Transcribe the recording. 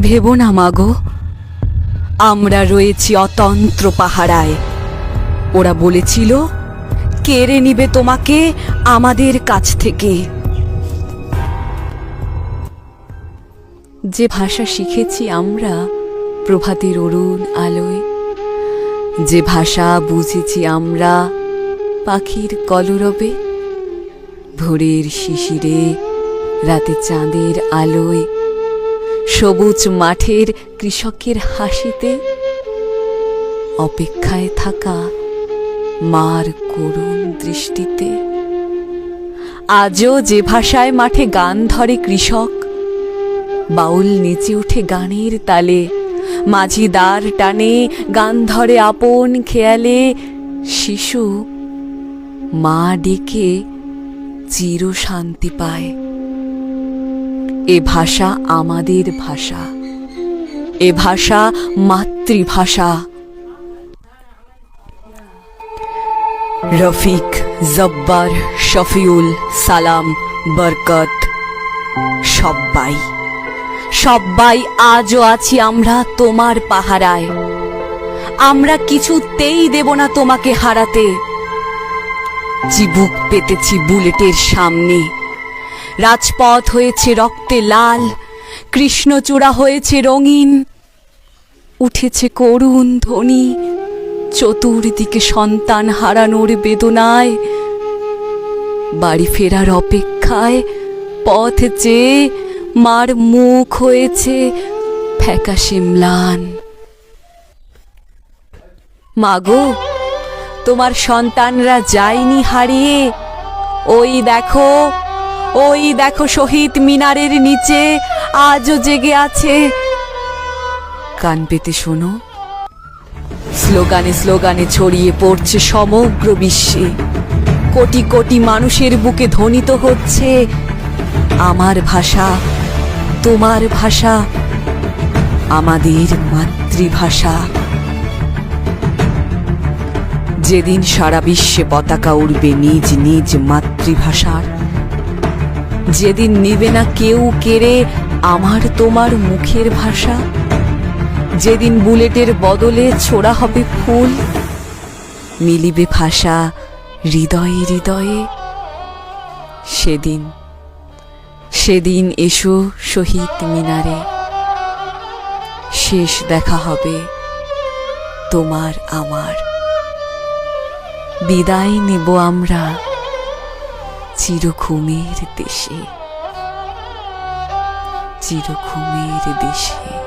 ভেবো না মাগো। আমরা রয়েছি অতন্ত্র পাহারায়। ওরা বলেছিল, কেড়ে নিবে তোমাকে আমাদের কাছ থেকে। যে ভাষা শিখেছি আমরা, প্রভাতের অরুণ আলোয়। যে ভাষা বুঝেছি আমরা, পাখির কলরবে। ভোরের শিশিরে, রাতে চাঁদের আলোয়। সবুজ মাঠের কৃষকের হাসিতে অপেক্ষায় থাকা মার করুণ দৃষ্টিতে। আজও যে ভাষায় মাঠে গান ধরে কৃষক, বাউল নেচে ওঠে গানের তালে। মাঝি দ্বার টানে গান ধরে আপন খেয়ালে, শিশু মা ডেকে চির শান্তি পায়। এ ভাষা আমাদের ভাষা। এ ভাষা মাতৃভাষা। রফিক জব্বার শফিউল সালাম বরকত। সব্বাই। সব্বাই আজও আছি আমরা তোমার পাহারায়। আমরা কিছুতেই দেব না তোমাকে হারাতে। চিবুক পেতেছি বুলেটের সামনে। রাজপথ হয়েছে রক্তে লাল কৃষ্ণচূড়া হয়েছে রঙিন, উঠেছে করুণ ধ্বনি, চতুর্দিকে সন্তান হারানোর বেদনায়, বাড়ি ফেরার অপেক্ষায় পথ চেয়ে মার মুখ হয়েছে ফ্যাকাশে ম্লান। মাগো, তোমার সন্তানরা যায়নি হারিয়ে, ওই দেখো ওই দেখো শহীদ মিনারের নিচে আজও জেগে আছে। কান পেতে শোনো। স্লোগানে স্লোগানে ছড়িয়ে পড়ছে সমগ্র বিশ্বে। কোটি কোটি মানুষের বুকে ধ্বনিত হচ্ছে, আমার ভাষা, তোমার ভাষা, আমাদের মাতৃভাষা। যেদিন সারা বিশ্বে পতাকা উড়বে নিজ নিজ মাতৃভাষার যেদিন নিবে না কেউ কেড়ে আমার তোমার মুখের ভাষা? যেদিন বুলেটের বদলে ছোড়া হবে ফুল, মিলিবে ভাষা হৃদয়ে হৃদয়ে। সেদিন সেদিন এসো শহীদ মিনারে। শেষ দেখা হবে তোমার আমার। বিদায় নেব আমরা। চিরঘুমের দেশে চিরঘুমের দেশে।